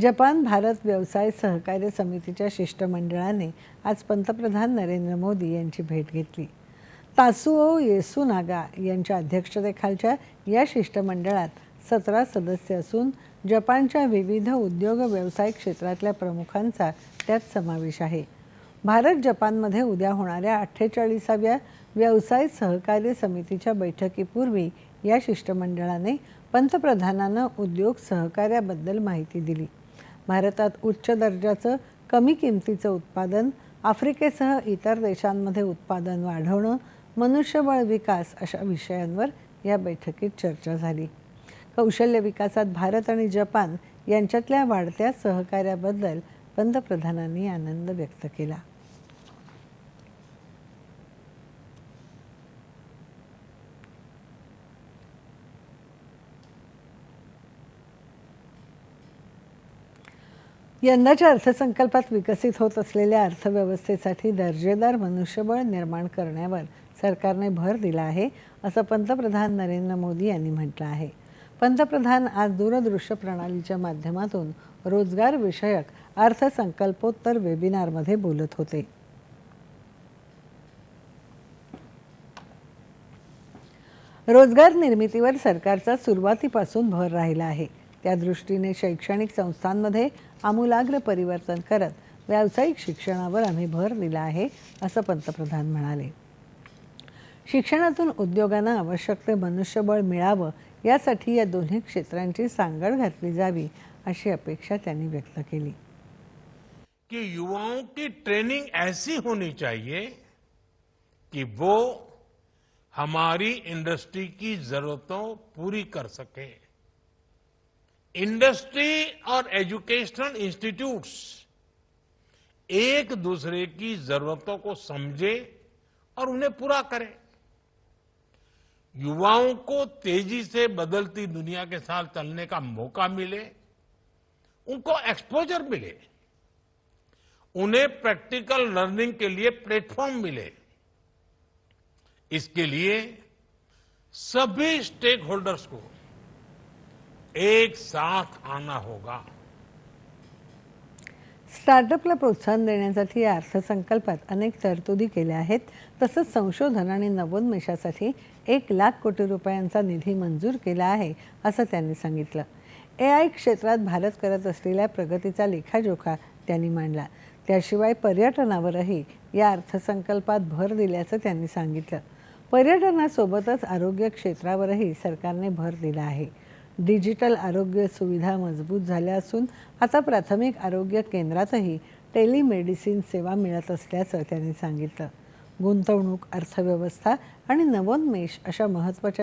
Japan Bharat व्यवसाय सहकार्य समितीच्या शिष्टमंडळाने आज पंतप्रधान नरेंद्र मोदी यांची भेट घेतली. तासुओ येसुनागा यांच्या अध्यक्षतेखालच्या या शिष्टमंडळात सतरा सदस्य असून जपानच्या विविध उद्योग व्यवसाय क्षेत्रातल्या प्रमुखांचा त्यात समावेश आहे. भारत जपानमध्ये उद्या होणाऱ्या अठ्ठेचाळीसाव्या व्यवसाय सहकार्य समितीच्या बैठकीपूर्वी या शिष्टमंडळाने पंतप्रधानांना उद्योग सहकार्याबद्दल माहिती दिली. भारतात उच्च दर्जाचं कमी किमतीचं उत्पादन आफ्रिकेसह इतर देशांमध्ये उत्पादन वाढवणं मनुष्यबळ विकास अशा विषयांवर या बैठकीत चर्चा झाली. कौशल्य विकासात भारत आणि जपान यांच्यातल्या वाढत्या सहकार्याबद्दल पंतप्रधानांनी आनंद व्यक्त केला. यंदाच्या अर्थसंकल्पात विकसित होत असलेल्या अर्थव्यवस्थेसाठी दर्जेदार मनुष्यबळ निर्माण करण्यावर सरकारने भर दिला आहे असं पंतप्रधान नरेंद्र मोदी यांनी म्हटलं आहे. पंतप्रधान आज दूरदृश्य प्रणालीच्या माध्यमातून रोजगार विषयक अर्थसंकल्पोत्तर वेबिनारमध्ये बोलत होते. रोजगार निर्मितीवर सरकारचा सुरुवातीपासून भर राहिला आहे. त्या दृष्टीने शैक्षणिक संस्थांमध्ये आमूलाग्र परिवर्तन करत व्यावसायिक शिक्षणावर आम्ही भर दिला आहे असं पंतप्रधान म्हणाले. शिक्षणातून उद्योगांना आवश्यक ते मनुष्यबळ मिळावं यासाठी या दोन्ही क्षेत्रांची सांगड घातली जावी अशी अपेक्षा त्यांनी व्यक्त केली. कि युवाओं की ट्रेनिंग ऐसी होनी चाहिए कि वो हमारी इंडस्ट्री की जरूरतों पूरी कर सके। इंडस्ट्री और एजुकेशनल इंस्टीट्यूट्स एक दूसरे की जरूरतों को समझे और उन्हें पूरा करें। युवाओं को तेज़ी से बदलती दुनिया के साथ चलने का मौका मिले, उनको एक्सपोजर मिले, उन्हें प्रैक्टिकल लर्निंग के लिए प्लेटफॉर्म मिले। इसके लिए सभी स्टेक होल्डर्स को एक साथ आना होगा। स्टार्टअपला प्रोत्साहन देण्यासाठी या अर्थसंकल्पात अनेक तरतुदी केल्या आहेत. तसंच संशोधन आणि नवोन्मेषासाठी एक लाख कोटी रुपयांचा निधी मंजूर केला आहे असं त्यांनी सांगितलं. ए आय क्षेत्रात भारत करत असलेल्या प्रगतीचा लेखाजोखा त्यांनी मांडला. त्याशिवाय पर्यटनावरही या अर्थसंकल्पात भर दिल्याचं त्यांनी सांगितलं. पर्यटनासोबतच आरोग्य क्षेत्रावरही सरकारने भर दिला आहे. डिजिटल आरोग्य सुविधा मजबूत झाल्या असून आता प्राथमिक आरोग्य केंद्रातही टेलिमेडिसिन सेवा मिळत असल्याचं त्यांनी सांगितलं. गुंतवणूक अर्थव्यवस्था आणि नवोन्मेष अशा महत्त्वाच्या